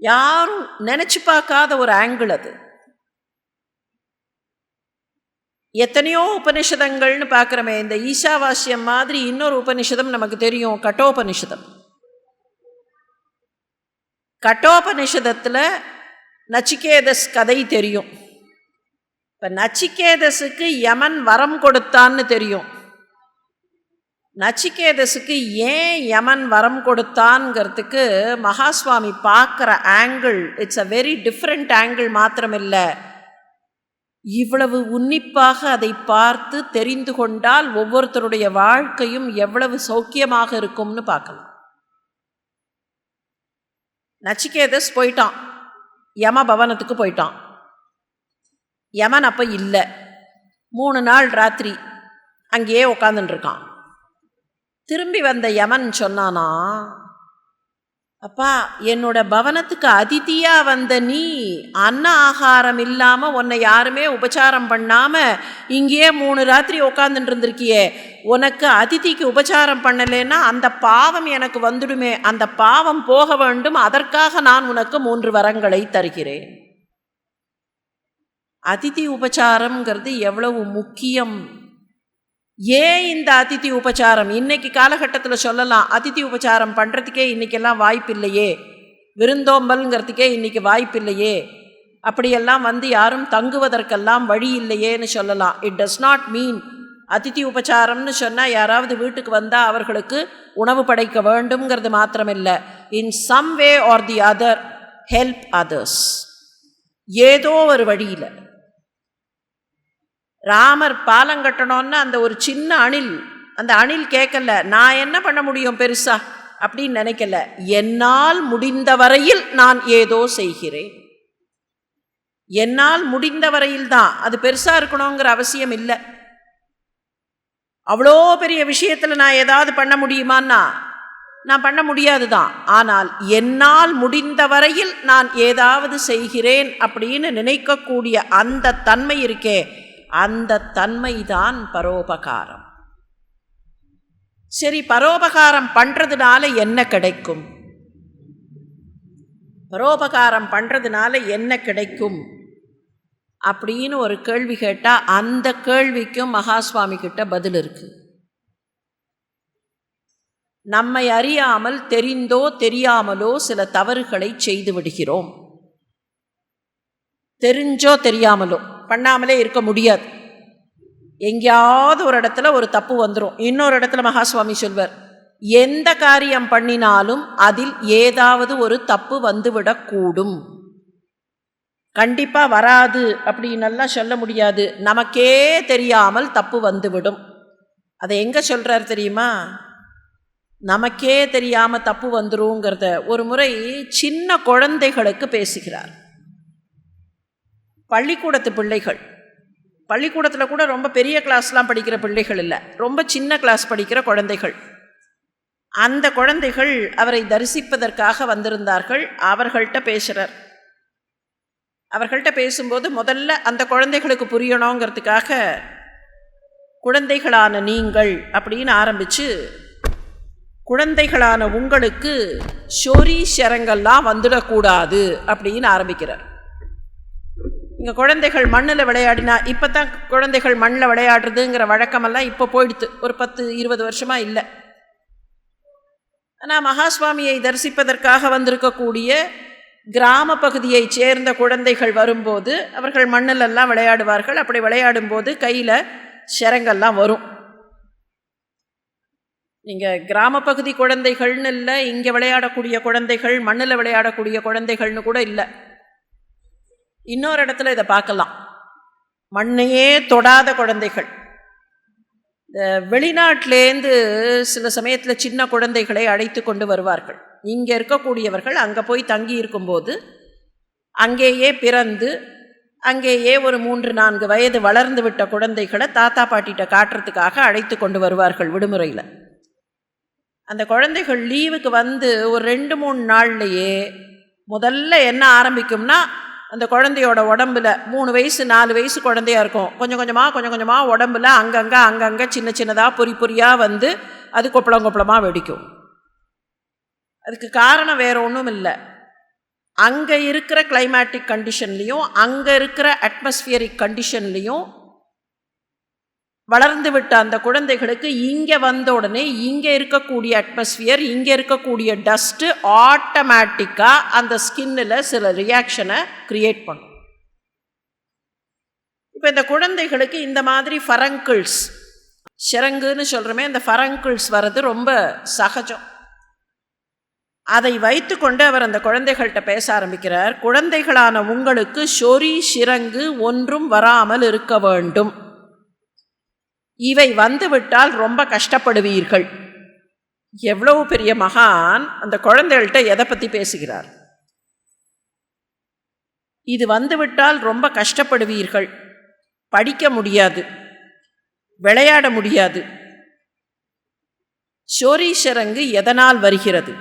யாரும் நினச்சி பார்க்காத ஒரு ஆங்கிள் அது. எத்தனையோ உபனிஷதங்கள்னு பார்க்குறோமே இந்த ஈஷாவாசியம் மாதிரி இன்னொரு உபனிஷதம் நமக்கு தெரியும் கட்டோபனிஷதம் கட்டோபனிஷதத்தில் நச்சிகேதஸ் கதை தெரியும். இப்போ நச்சிகேதஸுக்கு யமன் வரம் கொடுத்தான்னு தெரியும். நச்சிகேதஸுக்கு ஏன் யமன் வரம் கொடுத்தான்ங்கிறதுக்கு மகாஸ்வாமி பார்க்குற angle it's a very different angle மாத்திரமில்லை. இவ்வளவு உன்னிப்பாக அதை பார்த்து தெரிந்து கொண்டால் ஒவ்வொருத்தருடைய வாழ்க்கையும் எவ்வளவு சௌக்கியமாக இருக்கும்னு பார்க்கலாம். நச்சிகேதஸ் போயிட்டான். யம பவனத்துக்கு போயிட்டான். யமன் அப்போ இல்லை. மூணு நாள் ராத்திரி அங்கேயே உட்காந்துட்டுருக்கான் திரும்பி வந்த யமன் சொன்னானா அப்பா என்னோட பவனத்துக்கு அதிதியாக வந்த நீ அன்ன ஆகாரம் இல்லாமல் உன்னை யாருமே உபச்சாரம் பண்ணாமல் இங்கேயே மூணு ராத்திரி உட்காந்துட்டு இருந்திருக்கியே உனக்கு அதிதிக்கு உபச்சாரம் பண்ணலைன்னா அந்த பாவம் எனக்கு வந்துடுமே. அந்த பாவம் போக வேண்டும். அதற்காக நான் உனக்கு மூன்று வரங்களை தருகிறேன். அதிதி உபச்சாரம்ங்கிறது எவ்வளவு முக்கியம். ஏன் இந்த அதித்தி உபச்சாரம்? இன்னைக்கு காலகட்டத்தில் சொல்லலாம் அதித்தி உபச்சாரம் பண்ணுறதுக்கே இன்றைக்கெல்லாம் வாய்ப்பில்லையே. விருந்தோம்பல்ங்கிறதுக்கே இன்றைக்கி வாய்ப்பில்லையே. அப்படியெல்லாம் வந்து யாரும் தங்குவதற்கெல்லாம் வழி இல்லையேன்னு சொல்லலாம். இட் டஸ் நாட் மீன் அதித்தி உபச்சாரம்னு சொன்னால் யாராவது வீட்டுக்கு வந்தால் அவர்களுக்கு உணவு படைக்க வேண்டும்ங்கிறது மாத்திரமில்லை. In some way or the other help others ஏதோ ஒரு வழியில். ராமர் பாலம் கட்டணும்னா அந்த ஒரு சின்ன அணில் அந்த அணில் கேட்கல நான் என்ன பண்ண முடியும் பெருசா? அப்படின்னு நினைக்கல. என்னால் முடிந்த வரையில் நான் ஏதோ செய்கிறேன். என்னால் முடிந்த வரையில் தான். அது பெருசாக இருக்கணுங்கிற அவசியம் இல்லை. அவ்வளோ பெரிய விஷயத்தில் நான் ஏதாவது பண்ண முடியுமான்னா? நான் பண்ண முடியாது தான். ஆனால் என்னால் முடிந்த வரையில் நான் ஏதாவது செய்கிறேன் அப்படின்னு நினைக்கக்கூடிய அந்த தன்மை இருக்கே அந்த தன்மைதான் பரோபகாரம். சரி பரோபகாரம் பண்ணுறதுனால என்ன கிடைக்கும்? பரோபகாரம் பண்ணுறதுனால என்ன கிடைக்கும்? அப்படின்னு ஒரு கேள்வி கேட்டால் அந்த கேள்விக்கும் மகாஸ்வாமி கிட்ட பதில் இருக்கு. நம்மை அறியாமல் தெரிந்தோ தெரியாமலோ சில தவறுகளை செய்து விடுகிறோம். தெரிஞ்சோ தெரியாமலோ. பண்ணாமலே இருக்க முடியாது. எங்கேயாவது ஒரு இடத்துல ஒரு தப்பு வந்துடும் இன்னொரு இடத்துல மகாஸ்வாமி சொல்வர் எந்த காரியம் பண்ணினாலும் அதில் ஏதாவது ஒரு தப்பு வந்துவிடக்கூடும் கண்டிப்பாக வராது அப்படின்னெல்லாம் சொல்ல முடியாது. நமக்கே தெரியாமல் தப்பு வந்துவிடும். அதை எங்கே சொல்கிறார் தெரியுமா? நமக்கே தெரியாமல் தப்பு வந்துருங்கிறத ஒரு முறை சின்ன குழந்தைகளுக்கு பேசுகிறார். பள்ளிக்கூடத்து பிள்ளைகள். பள்ளிக்கூடத்தில் கூட ரொம்ப பெரிய கிளாஸ்லாம் படிக்கிற பிள்ளைகள் இல்லை. ரொம்ப சின்ன கிளாஸ் படிக்கிற குழந்தைகள். அந்த குழந்தைகள் அவரை தரிசிப்பதற்காக வந்திருந்தார்கள். அவர்கள்ட்ட பேசுகிறார் அவர்கள்ட்ட பேசும்போது முதல்ல அந்த குழந்தைகளுக்கு புரியணுங்கிறதுக்காக குழந்தைகளான நீங்கள் அப்படின்னு ஆரம்பித்து குழந்தைகளான உங்களுக்கு சொரி சரங்கெல்லாம் வந்துடக்கூடாது அப்படின்னு ஆரம்பிக்கிறார். இங்கே குழந்தைகள் மண்ணில் விளையாடினா இப்போ தான் குழந்தைகள் மண்ணில் விளையாடுறதுங்கிற வழக்கமெல்லாம் இப்போ போயிடுத்து ஒரு பத்து இருபது வருஷமாக இல்லை. ஆனால் மகாஸ்வாமியை தரிசிப்பதற்காக வந்திருக்கக்கூடிய கிராம பகுதியைச் சேர்ந்த குழந்தைகள் வரும்போது அவர்கள் மண்ணிலெல்லாம் விளையாடுவார்கள். அப்படி விளையாடும்போது கையில் ஷரங்கெல்லாம் வரும். நீங்கள் கிராம பகுதி குழந்தைகள்னு இல்லை இங்கே விளையாடக்கூடிய குழந்தைகள் மண்ணில் விளையாடக்கூடிய குழந்தைகள்னு கூட இல்லை. இன்னொரு இடத்துல இதை பார்க்கலாம். மண்ணையே தொடாத குழந்தைகள். இந்த வெளிநாட்டிலேருந்து சில சமயத்தில் சின்ன குழந்தைகளை அழைத்து கொண்டு வருவார்கள். இங்கே இருக்கக்கூடியவர்கள் அங்கே போய் தங்கி இருக்கும்போது அங்கேயே பிறந்து அங்கேயே ஒரு மூன்று நான்கு வயது வளர்ந்து விட்ட குழந்தைகளை தாத்தா பாட்டிகிட்ட காட்டுறதுக்காக அழைத்து கொண்டு வருவார்கள் விடுமுறையில். அந்த குழந்தைகள் லீவுக்கு வந்து ஒரு ரெண்டு மூணு நாள்லையே முதல்ல என்ன ஆரம்பிக்கும்னா அந்த குழந்தையோட உடம்புல மூணு வயசு நாலு வயசு குழந்தையா இருக்கும். கொஞ்சம் கொஞ்சமாக கொஞ்சம் கொஞ்சமாக உடம்புல அங்கங்கே அங்கங்கே சின்ன சின்னதாக பொறி பொறியாக வந்து அது கொப்பளம் கொப்பளமாக வெடிக்கும். அதுக்கு காரணம் வேறு ஒன்றும் இல்லை. அங்கே இருக்கிற கிளைமேட்டிக் கண்டிஷன்லேயும் அங்கே இருக்கிற அட்மாஸ்பியரிக் கண்டிஷன்லேயும் வளர்ந்து விட்ட அந்த குழந்தைகளுக்கு இங்கே வந்த உடனே இங்கே இருக்கக்கூடிய அட்மாஸ்பியர் இங்கே இருக்கக்கூடிய டஸ்ட்டு ஆட்டோமேட்டிக்காக அந்த ஸ்கின்னில் சில ரியாக்ஷனை க்ரியேட் பண்ணும். இப்போ இந்த குழந்தைகளுக்கு இந்த மாதிரி ஃபரங்கிள்ஸ் சிறங்குன்னு சொல்கிறோமே இந்த ஃபரங்கிள்ஸ் வர்றது ரொம்ப சகஜம். அதை வைத்துக்கொண்டு அவர் அந்த குழந்தைகள்கிட்ட பேச ஆரம்பிக்கிறார் குழந்தைகளான உங்களுக்கு சொறி சிறங்கு ஒன்றும் வராமல் இருக்க வேண்டும். இவை வந்துவிட்டால் ரொம்ப கஷ்டப்படுவீர்கள். எவ்வளவு பெரிய மகான் அந்த குழந்தைகள்கிட்ட எதை பற்றி பேசுகிறார்? இது வந்துவிட்டால் ரொம்ப கஷ்டப்படுவீர்கள். படிக்க முடியாது. விளையாட முடியாது. சோரீஷரங்கு எதனால் வருகிறது?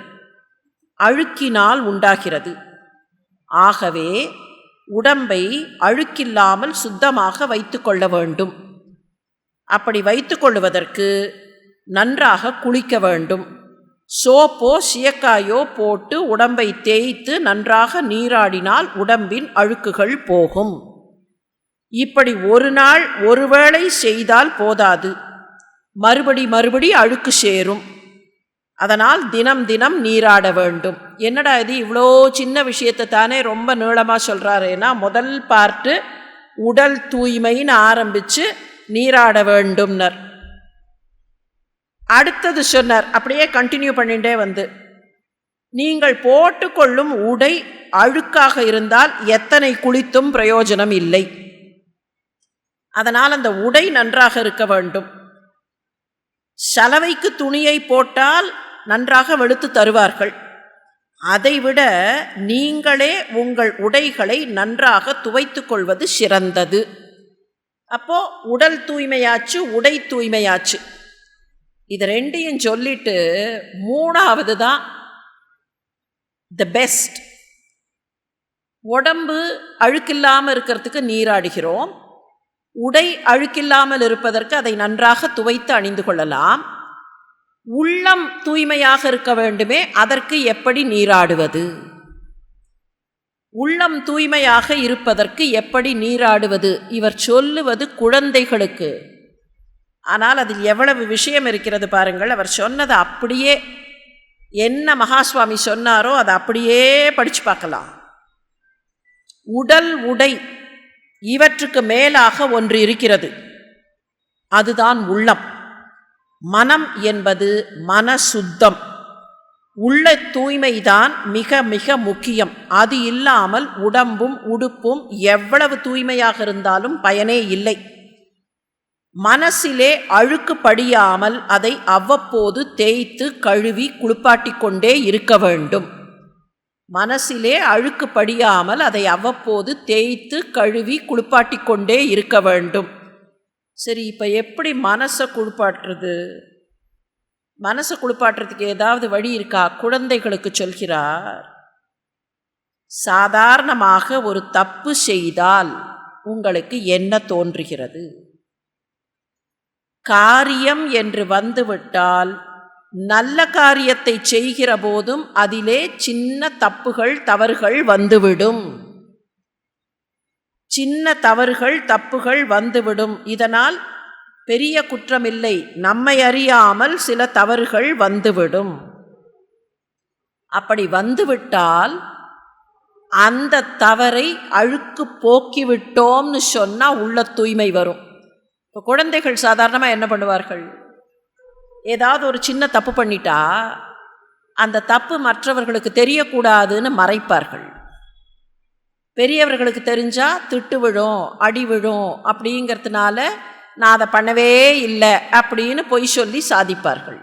அழுக்கினால் உண்டாகிறது. ஆகவே உடம்பை அழுக்கில்லாமல் சுத்தமாக வைத்து கொள்ள வேண்டும். அப்படி வைத்து கொள்வதற்கு நன்றாக குளிக்க வேண்டும். சோப்போ சியக்காயோ போட்டு உடம்பை தேய்த்து நன்றாக நீராடினால் உடம்பின் அழுக்குகள் போகும். இப்படி ஒரு நாள் ஒருவேளை செய்தால் போதாது. மறுபடி மறுபடி அழுக்கு சேரும். அதனால் தினம் தினம் நீராட வேண்டும். என்னடா இது இவ்வளோ சின்ன விஷயத்தை தானே ரொம்ப நீளமாக சொல்கிறாருன்னா முதல் பார்ட்டு உடல் தூய்மைன்னு ஆரம்பித்து நீராட வேண்டும்னர். அடுத்தது சொன்னார் அப்படியே கண்டினியூ பண்ணிட்டே வந்து நீங்கள் போட்டுக்கொள்ளும் உடை அழுக்காக இருந்தால் எத்தனை குளித்தும் பிரயோஜனம் இல்லை. அதனால் அந்த உடை நன்றாக இருக்க வேண்டும். சலவைக்கு துணியை போட்டால் நன்றாக வெளுத்து தருவார்கள். அதைவிட நீங்களே உங்கள் உடைகளை நன்றாக துவைத்து கொள்வது சிறந்தது. அப்போது உடல் தூய்மையாச்சு உடை தூய்மையாச்சு. இது ரெண்டையும் சொல்லிட்டு மூணாவது தான் த பெஸ்ட் உடம்பு அழுக்கில்லாமல் இருக்கிறதுக்கு நீராடுகிறோம். உடை அழுக்கில்லாமல் இருப்பதற்கு அதை நன்றாக துவைத்து அணிந்து கொள்ளலாம். உள்ளம் தூய்மையாக இருக்க வேண்டுமே அதற்கு எப்படி நீராடுவது? உள்ளம் தூய்மையாக இருப்பதற்கு எப்படி நீராடுவது? இவர் சொல்லுவது குழந்தைகளுக்கு. ஆனால் அதில் எவ்வளவு விஷயம் இருக்கிறது பாருங்கள். அவர் சொன்னதை அப்படியே என்ன மகாஸ்வாமி சொன்னாரோ அதை அப்படியே படித்து பார்க்கலாம். உடல் உடை இவற்றுக்கு மேலாக ஒன்று இருக்கிறது. அதுதான் உள்ளம். மனம் என்பது மன சுத்தம் உள்ள தூய்மைதான் மிக மிக முக்கியம். அது இல்லாமல் உடம்பும் உடுப்பும் எவ்வளவு தூய்மையாக இருந்தாலும் பயனே இல்லை. மனசிலே அழுக்கு படியாமல் அதை அவ்வப்போது தேய்த்து கழுவி குளிப்பாட்டி கொண்டே இருக்க வேண்டும். மனசிலே அழுக்கு படியாமல் அதை அவ்வப்போது தேய்த்து கழுவி குளிப்பாட்டி கொண்டே இருக்க வேண்டும். சரி இப்போ எப்படி மனசை குளிப்பாட்டுறது? மனசை குளிப்பாட்டுறதுக்கு ஏதாவது வழி இருக்கா? குழந்தைகளுக்கு சொல்கிறார் சாதாரணமாக ஒரு தப்பு செய்தால் உங்களுக்கு என்ன தோன்றுகிறது? காரியம் என்று வந்துவிட்டால் நல்ல காரியத்தை செய்கிற போதும் அதிலே சின்ன தப்புகள் தவறுகள் வந்துவிடும். சின்ன தவறுகள் தப்புகள் வந்துவிடும். இதனால் பெரிய குற்றமில்லை. நம்மை அறியாமல் சில தவறுகள் வந்துவிடும். அப்படி வந்துவிட்டால் அந்த தவறை அழுக்கு போக்கிவிட்டோம்னு சொன்னால் உள்ள தூய்மை வரும். இப்போ குழந்தைகள் சாதாரணமாக என்ன பண்ணுவார்கள்? ஏதாவது ஒரு சின்ன தப்பு பண்ணிட்டா அந்த தப்பு மற்றவர்களுக்கு தெரியக்கூடாதுன்னு மறைப்பார்கள். பெரியவர்களுக்கு தெரிஞ்சால் திட்டு விழும் அடி விழும் அப்படிங்கிறதுனால நான் அதை பண்ணவே இல்லை அப்படின்னு பொய் சொல்லி சாதிப்பார்கள்.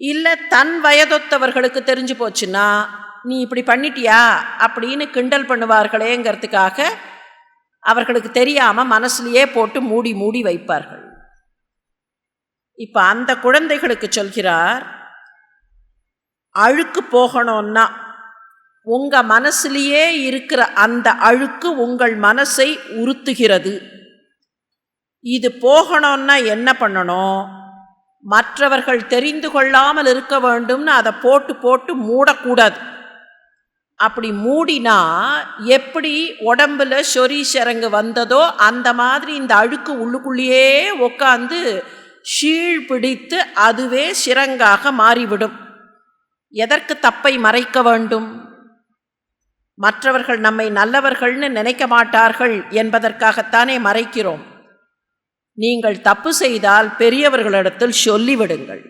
இல்லை தன் வயதொத்தவர்களுக்கு தெரிஞ்சு போச்சுன்னா நீ இப்படி பண்ணிட்டியா அப்படின்னு கிண்டல் பண்ணுவார்களேங்கிறதுக்காக அவர்களுக்கு தெரியாமல் மனசுலையே போட்டு மூடி மூடி வைப்பார்கள். இப்போ அந்த குழந்தைகளுக்கு சொல்கிறார் அழுக்கு போகணும்னா உங்கள் மனசுலேயே இருக்கிற அந்த அழுக்கு உங்கள் மனசை உறுத்துகிறது. இது போகணும்னா என்ன பண்ணணும்? மற்றவர்கள் தெரிந்து கொள்ளாமல் இருக்க வேண்டும்னு அதை போட்டு போட்டு மூடக்கூடாது. அப்படி மூடினா எப்படி உடம்பில் சொரி சரங்கு வந்ததோ அந்த மாதிரி இந்த அழுக்கு உள்ளுக்குள்ளேயே உட்காந்து ஷீழ் பிடித்து அதுவே சிரங்காக மாறிவிடும். எதற்கு தப்பை மறைக்க வேண்டும்? மற்றவர்கள் நம்மை நல்லவர்கள்னு நினைக்க மாட்டார்கள் என்பதற்காகத்தானே மறைக்கிறோம். நீங்கள் தப்பு செய்தால் பெரியவர்களிடத்தில் சொல்லிவிடுங்கள்.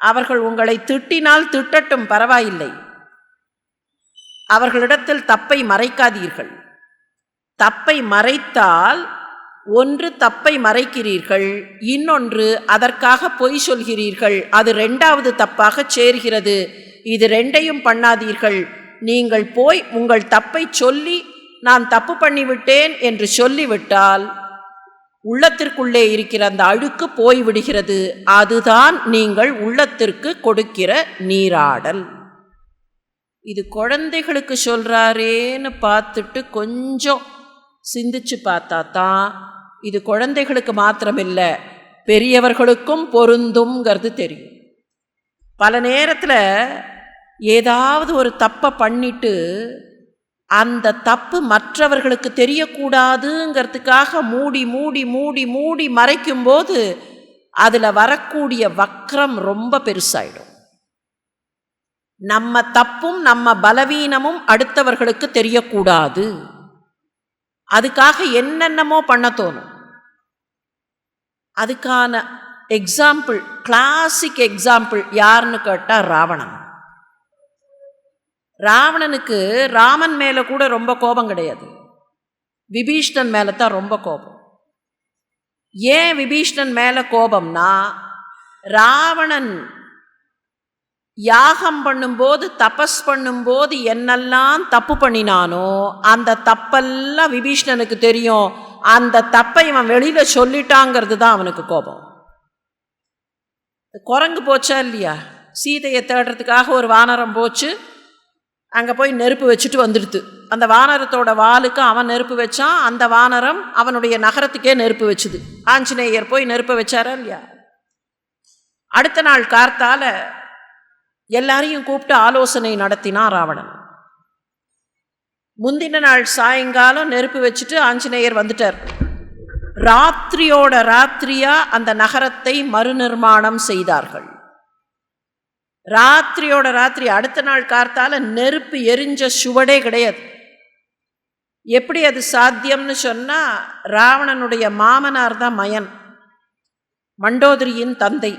அவர்கள் உங்களை திட்டினால் திட்டட்டும் பரவாயில்லை. அவர்களிடத்தில் தப்பை மறைக்காதீர்கள். தப்பை மறைத்தால் ஒன்று தப்பை மறைக்கிறீர்கள் இன்னொன்று அதற்காக பொய் சொல்கிறீர்கள் அது ரெண்டாவது தப்பாக சேர்கிறது. இது ரெண்டையும் பண்ணாதீர்கள். நீங்கள் போய் உங்கள் தப்பை சொல்லி நான் தப்பு பண்ணிவிட்டேன் என்று சொல்லிவிட்டால் உள்ளத்திற்குள்ளே இருக்கிற அந்த அழுக்கு போய்விடுகிறது. அதுதான் நீங்கள் உள்ளத்திற்கு கொடுக்கிற நீராடல். இது குழந்தைகளுக்கு சொல்கிறாரேன்னு பார்த்துட்டு கொஞ்சம் சிந்திச்சு பார்த்தா தான் இது குழந்தைகளுக்கு மாத்திரமில்லை பெரியவர்களுக்கும் பொருந்துங்கிறது தெரியும். பல நேரத்தில் ஏதாவது ஒரு தப்பை பண்ணிட்டு அந்த தப்பு மற்றவர்களுக்கு தெரியக்கூடாதுங்கிறதுக்காக மூடி மூடி மூடி மூடி மறைக்கும்போது அதில் வரக்கூடிய வக்ரம் ரொம்ப பெருசாயிடும். நம்ம தப்பும் நம்ம பலவீனமும் அடுத்தவர்களுக்கு தெரியக்கூடாது. அதுக்காக என்னென்னமோ பண்ண தோணும். அதுக்கான எக்ஸாம்பிள் கிளாசிக் எக்ஸாம்பிள் யாருன்னு கேட்டால் ராவணன். ராவணனுக்கு ராமன் மேலே கூட ரொம்ப கோபம் கிடையாது. விபீஷ்ணன் மேலே தான் ரொம்ப கோபம். ஏன் விபீஷ்ணன் மேலே கோபம்னா ராவணன் யாகம் பண்ணும்போது தபஸ் பண்ணும்போது என்னெல்லாம் தப்பு பண்ணினானோ அந்த தப்பெல்லாம் விபீஷ்ணனுக்கு தெரியும். அந்த தப்பை இவன் வெளியில் சொல்லிட்டாங்கிறது தான் அவனுக்கு கோபம். குரங்கு போச்சா இல்லையா? சீதையை தேடுறதுக்காக ஒரு வானரம் போச்சு. அங்கே போய் நெருப்பு வச்சுட்டு வந்துடுது அந்த வானரத்தோட வாளுக்கு அவன் நெருப்பு வச்சான். அந்த வானரம் அவனுடைய நகரத்துக்கே நெருப்பு வச்சுது. ஆஞ்சநேயர் போய் நெருப்பை வச்சாரா இல்லையா? அடுத்த நாள் கார்த்தால எல்லாரையும் கூப்பிட்டு ஆலோசனை நடத்தினான் ராவணன். முந்தின நாள் சாயங்காலம் நெருப்பு வச்சுட்டு ஆஞ்சநேயர் வந்துட்டார். ராத்திரியோட ராத்திரியா அந்த நகரத்தை மறுநிர்மாணம் செய்தார்கள். ராத்திரியோட ராத்திரி அடுத்த நாள் கார்த்தால நெருப்பு எரிஞ்ச சுவடே கிடையாது. எப்படி அது சாத்தியம்னு சொன்னால் ராவணனுடைய மாமனார் தான் மயன். மண்டோதரியின் தந்தை.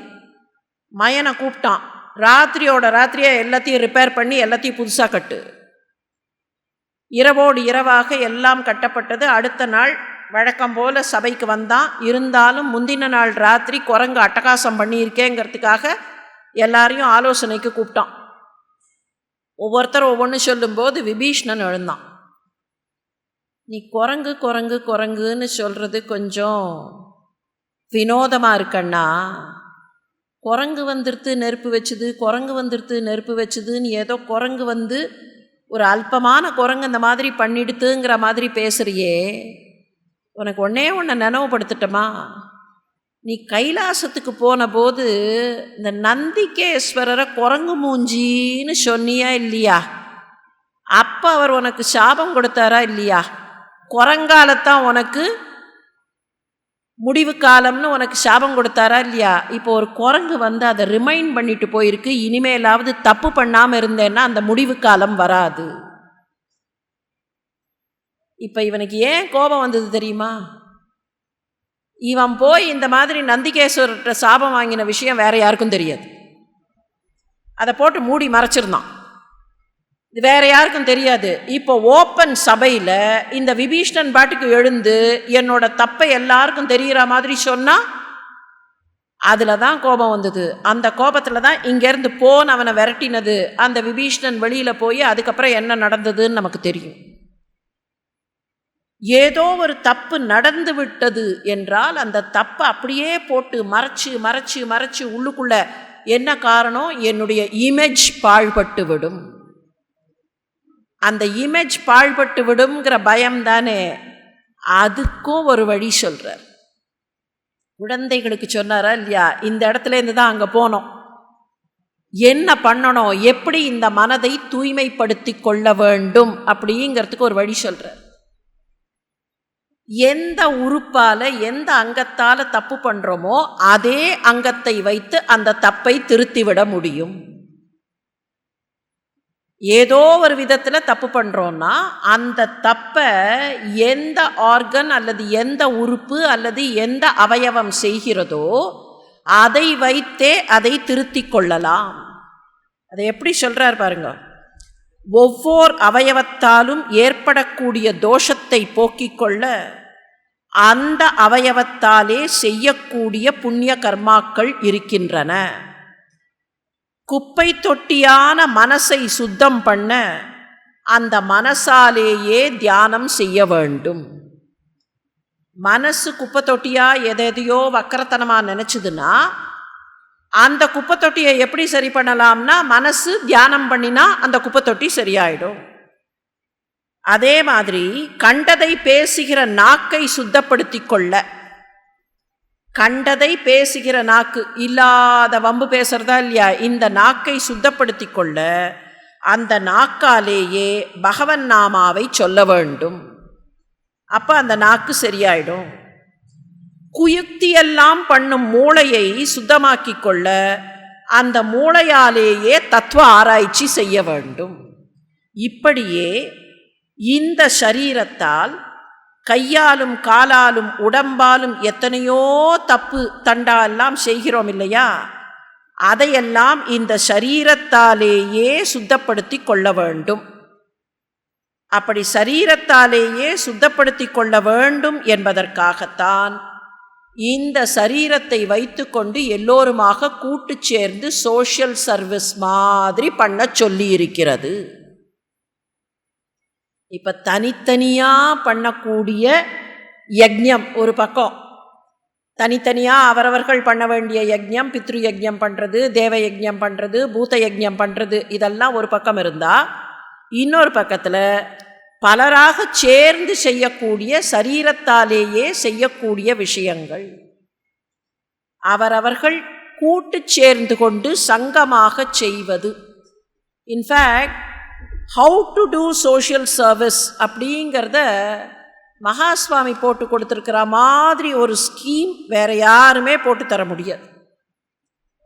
மயனை கூப்பிட்டான். ராத்திரியோட ராத்திரியாக எல்லாத்தையும் ரிப்பேர் பண்ணி எல்லாத்தையும் புதுசாக கட்டு. இரவோடு இரவாக எல்லாம் கட்டப்பட்டது. அடுத்த நாள் வழக்கம் போல் சபைக்கு வந்தான். இருந்தாலும் முந்தின நாள் ராத்திரி குரங்கு அட்டகாசம் பண்ணியிருக்கேங்கிறதுக்காக எல்லாரையும் ஆலோசனைக்கு கூப்பிட்டான். ஒவ்வொருத்தர் ஒவ்வொன்று சொல்லும்போது விபீஷ்ணன் எழுந்தான். நீ குரங்கு குரங்கு குரங்குன்னு சொல்கிறது கொஞ்சம் வினோதமாக இருக்கண்ணா. குரங்கு வந்துடுத்து நெருப்பு வச்சுது குரங்கு வந்துடுத்து நெருப்பு வச்சுதுன்னு ஏதோ குரங்கு வந்து ஒரு அல்பமான குரங்கு அந்த மாதிரி பண்ணிடுத்துங்கிற மாதிரி பேசுகிறியே உனக்கு ஒன்றே ஒன்று நினைவுபடுத்திட்டமா? நீ கைலாசத்துக்கு போன போது இந்த நந்திகேஸ்வரரை குரங்கு மூஞ்சின்னு சொன்னியா இல்லையா? அப்போ அவர் உனக்கு சாபம் கொடுத்தாரா இல்லையா? குரங்காலத்தான் உனக்கு முடிவு காலம்னு உனக்கு சாபம் கொடுத்தாரா இல்லையா? இப்போ ஒரு குரங்கு வந்து அதை ரிமைண்ட் பண்ணிட்டு போயிருக்கு. இனிமேலாவது தப்பு பண்ணாமல் இருந்தேன்னா அந்த முடிவு காலம் வராது. இப்போ இவனுக்கு ஏன் கோபம் வந்தது தெரியுமா? இவன் போய் இந்த மாதிரி நந்திகேஸ்வரர்கிட்ட சாபம் வாங்கின விஷயம் வேற யாருக்கும் தெரியாது. அதை போட்டு மூடி மறைச்சிருந்தான். இது வேற யாருக்கும் தெரியாது. இப்போ ஓப்பன் சபையில் இந்த விபீஷ்ணன் பாட்டுக்கு எழுந்து என்னோட தப்பை எல்லாருக்கும் தெரிகிற மாதிரி சொன்னால் அதில் தான் கோபம் வந்தது. அந்த கோபத்தில் தான் இங்கேருந்து போன் அவனை விரட்டினது. அந்த விபீஷ்ணன் வெளியில் போய் அதுக்கப்புறம் என்ன நடந்ததுன்னு நமக்கு தெரியும். ஏதோ ஒரு தப்பு நடந்து விட்டது என்றால் அந்த தப்பை அப்படியே போட்டு மறைச்சு மறைச்சு மறைச்சு உள்ளுக்குள்ள என்ன காரணம்? என்னுடைய இமேஜ் பாழ்பட்டு விடும். அந்த இமேஜ் பாழ்பட்டு விடுங்கிற பயம் தானே? அதுக்கும் ஒரு வழி சொல்கிறார் குழந்தைகளுக்கு சொன்னாரா இல்லையா? இந்த இடத்துலேருந்து தான் அங்கே போனோம். என்ன பண்ணணும்? எப்படி இந்த மனதை தூய்மைப்படுத்தி கொள்ள வேண்டும்? அப்படிங்கிறதுக்கு ஒரு வழி சொல்கிறார் எந்த உறுப்பால் எந்த அங்கத்தால் தப்பு பண்ணுறோமோ அதே அங்கத்தை வைத்து அந்த தப்பை திருத்திவிட முடியும். ஏதோ ஒரு விதத்தில் தப்பு பண்ணுறோன்னா அந்த தப்பை எந்த ஆர்கன் அல்லது எந்த உறுப்பு அல்லது எந்த அவயவம் செய்கிறதோ அதை வைத்தே அதை திருத்திக் கொள்ளலாம். அதை எப்படி சொல்கிறார் பாருங்க. ஒவ்வொரு அவயவத்தாலும் ஏற்படக்கூடிய தோஷத்தை போக்கிக் கொள்ள அந்த அவயவத்தாலே செய்யக்கூடிய புண்ணிய கர்மாக்கள் இருக்கின்றன. குப்பை தொட்டியான மனசை சுத்தம் பண்ண அந்த மனசாலேயே தியானம் செய்ய வேண்டும். மனசு குப்பை தொட்டியாக எதையோ வக்கரத்தனமாக நினச்சிதுன்னா அந்த குப்பை தொட்டியை எப்படி சரி பண்ணலாம்னா மனசு தியானம் பண்ணினா அந்த குப்பை தொட்டி சரியாயிடும். அதே மாதிரி கண்டதை பேசுகிற நாக்கை சுத்தப்படுத்தி கொள்ள கண்டதை பேசுகிற நாக்கு இல்லாத வம்பு பேசுறதா இல்லையா? இந்த நாக்கை சுத்தப்படுத்தி கொள்ள அந்த நாக்காலேயே பகவன் நாமாவை சொல்ல வேண்டும். அப்போ அந்த நாக்கு சரியாயிடும். குயுக்தியெல்லாம் பண்ணும் மூளையை சுத்தமாக்கி கொள்ள அந்த மூளையாலேயே தத்துவ ஆராய்ச்சி செய்ய வேண்டும். இப்படியே இந்த சரீரத்தால் கையாலும் காலாலும் உடம்பாலும் எத்தனையோ தப்பு தண்டாலாம் செய்கிறோம் இல்லையா? அதையெல்லாம் இந்த சரீரத்தாலேயே சுத்தப்படுத்தி கொள்ள வேண்டும். அப்படி சரீரத்தாலேயே சுத்தப்படுத்தி கொள்ள வேண்டும் என்பதற்காகத்தான் இந்த சரீரத்தை வைத்துக்கொண்டு எல்லோருமாக கூட்டு சேர்ந்து சோஷியல் சர்வீஸ் மாதிரி பண்ண சொல்லி இருக்கிறது இப்போ தனித்தனியாக பண்ணக்கூடிய யஜ்யம் ஒரு பக்கம். தனித்தனியாக அவரவர்கள் பண்ண வேண்டிய யஜ்யம் பித்ரு யஜ்யம் பண்ணுறது தேவ யஜ்யம் பண்ணுறது பூத யஜ்யம் பண்ணுறது இதெல்லாம் ஒரு பக்கம் இருந்தால் இன்னொரு பக்கத்தில் பலராக சேர்ந்து செய்யக்கூடிய சரீரத்தாலேயே செய்யக்கூடிய விஷயங்கள். அவரவர்கள் கூட்டு சேர்ந்து கொண்டு சங்கமாக செய்வது. In fact how to do social service அப்படிங்கிறத மகாஸ்வாமி போட்டு கொடுத்துருக்கிற மாதிரி ஒரு ஸ்கீம் வேறு யாருமே போட்டு தர முடியாது.